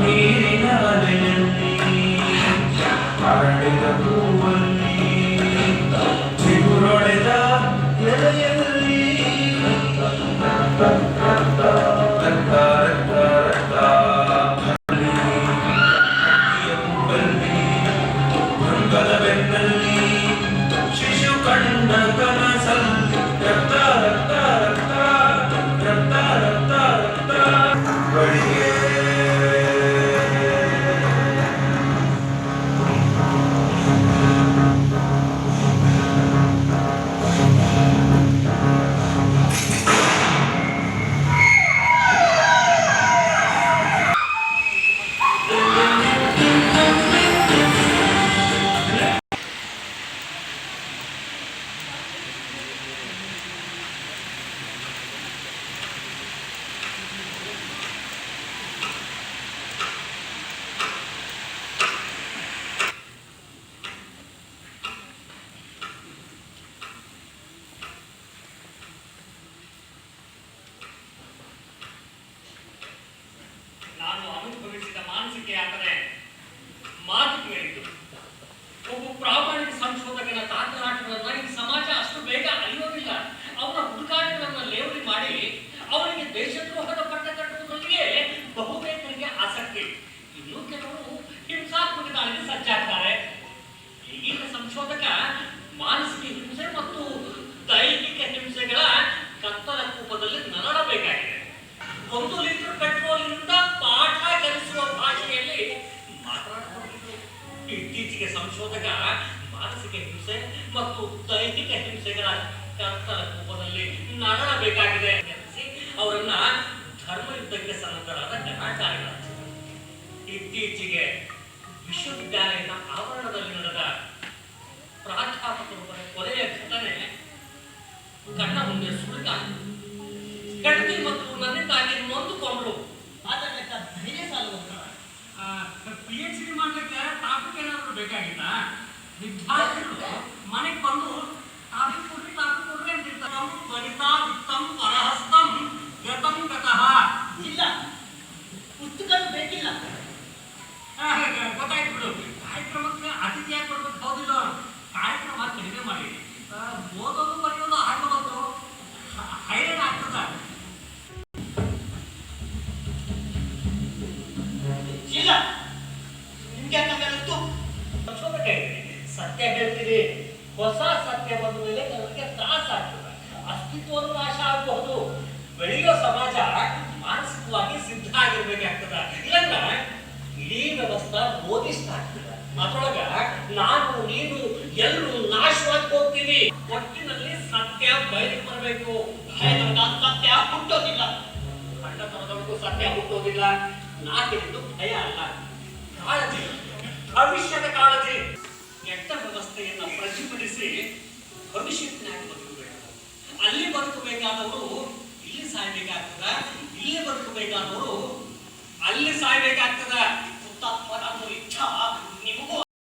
Hindi ಒಂದು litre ಪೆಟ್ರೋಲ್ನಿಂದ ಪಾಠ ಕಲಿಸುವ ಭಾಷೆಯಲ್ಲಿ ಮಾತನಾಡಬಹುದು. ಇತ್ತೀಚೆಗೆ ಸಂಶೋಧಕ, ಮಾನಸಿಕ ಹಿಂಸೆ ಮತ್ತು ದೈಹಿಕ ಹಿಂಸೆಗಳ ಕತ್ತಲ ರೂಪದಲ್ಲಿ ನರಳಬೇಕಾಗಿದೆ ಎನಿಸಿ ಅವರನ್ನ ಧರ್ಮ ಯುದ್ಧಕ್ಕೆ ಸನ್ನದ್ಧರಾದ ಗಣಾಚಾರಿಗಳಾಗಿದ್ದಾರೆ ಇತ್ತೀಚೆಗೆ ವಿಶ್ವವಿದ್ಯಾಲಯದ ಆವರಣದಲ್ಲಿ ವಿದ್ಯಾರ್ಥಿಗಳು ಮನೆಗೆ ಬಂದು ಟಾಪಿಕ್ ಕೊಡ್ರಿ ಟಾಪಿಕ್ ಕೊಡ್ರಿ ಅಂತಿರ್ತಾರೆ ವನಿತಾ ವಿತ್ತಂ ಪರಹಸ್ತಂ ಗತಂ ಗತಃ ಇಲ್ಲ ಪುಸ್ತಕಗಳು ಬೇಕಿಲ್ಲ ಗೊತ್ತಾಯ್ತು ಬಿಡು ಕಾರ್ಯಕ್ರಮಕ್ಕೆ ಕೊಡ್ಬೇಕು ಹೌದಿಲ್ಲ ಕಾರ್ಯಕ್ರಮ ಕಡಿಮೆ ಮಾಡಿ ಆ, ಸತ್ಯ ಹೇಳ್ತೀರಿ. ಹೊಸ ಸತ್ಯ ಬಂದ ಮೇಲೆ ಜನರಿಗೆ ತ್ರಾಸ ಆಗ್ತದೆ. ಅಸ್ತಿತ್ವವನ್ನು ನಾಶ ಆಗಬಹುದು. ಬೆಳೆಯೋ ಸಮಾಜ ಮಾನಸಿಕವಾಗಿ ಸಿದ್ಧ ಆಗಿರ್ಬೇಕಾಗ್ತದ ಇಲ್ಲಂದ್ರ ಇಡೀ ವ್ಯವಸ್ಥೆ ಬೋಧಿಸ್ತಾ ಆಗ್ತದೆ. ಅದ್ರೊಳಗ ನಾನು, ನೀನು ಎಲ್ಲರೂ ನಾಶವಾಗಿ ಹೋಗ್ತೀವಿ. ಒಟ್ಟಿನಲ್ಲಿ ಸತ್ಯ ಬಯಲಿಗೆ ಬರಬೇಕು. ಸತ್ಯ ಹುಟ್ಟೋದಿಲ್ಲ. ಕಂಡ ತರದವರೆಗೂ ಸತ್ಯ ಹುಟ್ಟೋದಿಲ್ಲ. ನಾ ಹೇಳಿದ್ದು ಭಯ ಅಲ್ಲ. ಕಾಳಜಿ. ಭವಿಷ್ಯದ ಇದ್ದೇವೆ ಭವಿಷ್ಯತ್ನಾಗಿ ಬದುಕಬೇಡ ಅಲ್ಲಿ ಬದುಕಬೇಕಾದವರು ಇಲ್ಲಿ ಸಾಯ್ಬೇಕಾಗ್ತದ? ಇಲ್ಲಿ ಬದುಕಬೇಕಾದವರು ಅಲ್ಲಿ ಸಾಯ್ಬೇಕಾಗ್ತದ? ಹುತಾತ್ಮರಾದವರು